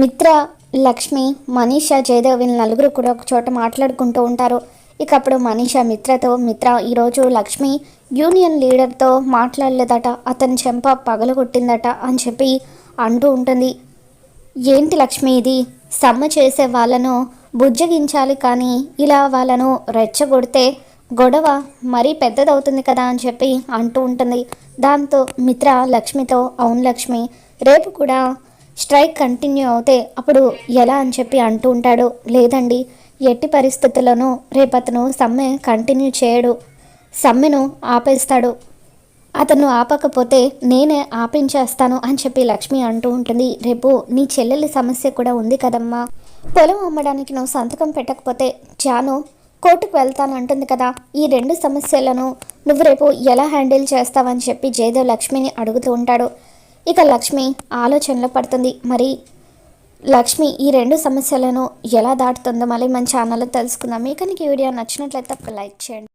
మిత్ర లక్ష్మి మనీషా జయదేవ్ వీళ్ళ నలుగురు కూడా ఒక చోట మాట్లాడుకుంటూ ఉంటారు. ఇక అప్పుడు మనీష మిత్రతో మిత్ర ఈరోజు లక్ష్మి యూనియన్ లీడర్తో మాట్లాడలేదట. అతని చెంప పగలగొట్టిందట అని చెప్పి అంటూ ఉంటుంది. ఏంటి లక్ష్మి ఇది? సమ్మ చేసే వాళ్ళను బుజ్జగించాలి కానీ ఇలా వాళ్ళను రెచ్చగొడితే గొడవ మరీ పెద్దదవుతుంది కదా అని చెప్పి అంటూ ఉంటుంది. దాంతో మిత్ర లక్ష్మితో అవును లక్ష్మి రేపు కూడా స్ట్రైక్ కంటిన్యూ అవుతే అప్పుడు ఎలా అని చెప్పి అంటూ ఉంటాడు. లేదండి ఎట్టి పరిస్థితుల్లోనూ రేపు అతను సమ్మె కంటిన్యూ చేయడు. సమ్మెను ఆపేస్తాడు. అతను ఆపకపోతే నేనే ఆపించేస్తాను అని చెప్పి లక్ష్మి అంటూ ఉంటుంది. రేపు నీ చెల్లెలి సమస్య కూడా ఉంది కదమ్మా. పొలం అమ్మడానికి నువ్వు సంతకం పెట్టకపోతే జాను కోర్టుకు వెళ్తాను అంటుంది కదా. ఈ రెండు సమస్యలను నువ్వు రేపు ఎలా హ్యాండిల్ చేస్తావని చెప్పి జయదేవ్ లక్ష్మిని అడుగుతూ ఉంటాడు. ఇక లక్ష్మి ఆలోచనలో పడుతుంది. మరి లక్ష్మి ఈ రెండు సమస్యలను ఎలా దాటుతుందో మళ్ళీ మన ఛానల్లో తెలుసుకుందాం. మీకు ఈ వీడియో నచ్చినట్లయితే ఒక లైక్ చేయండి.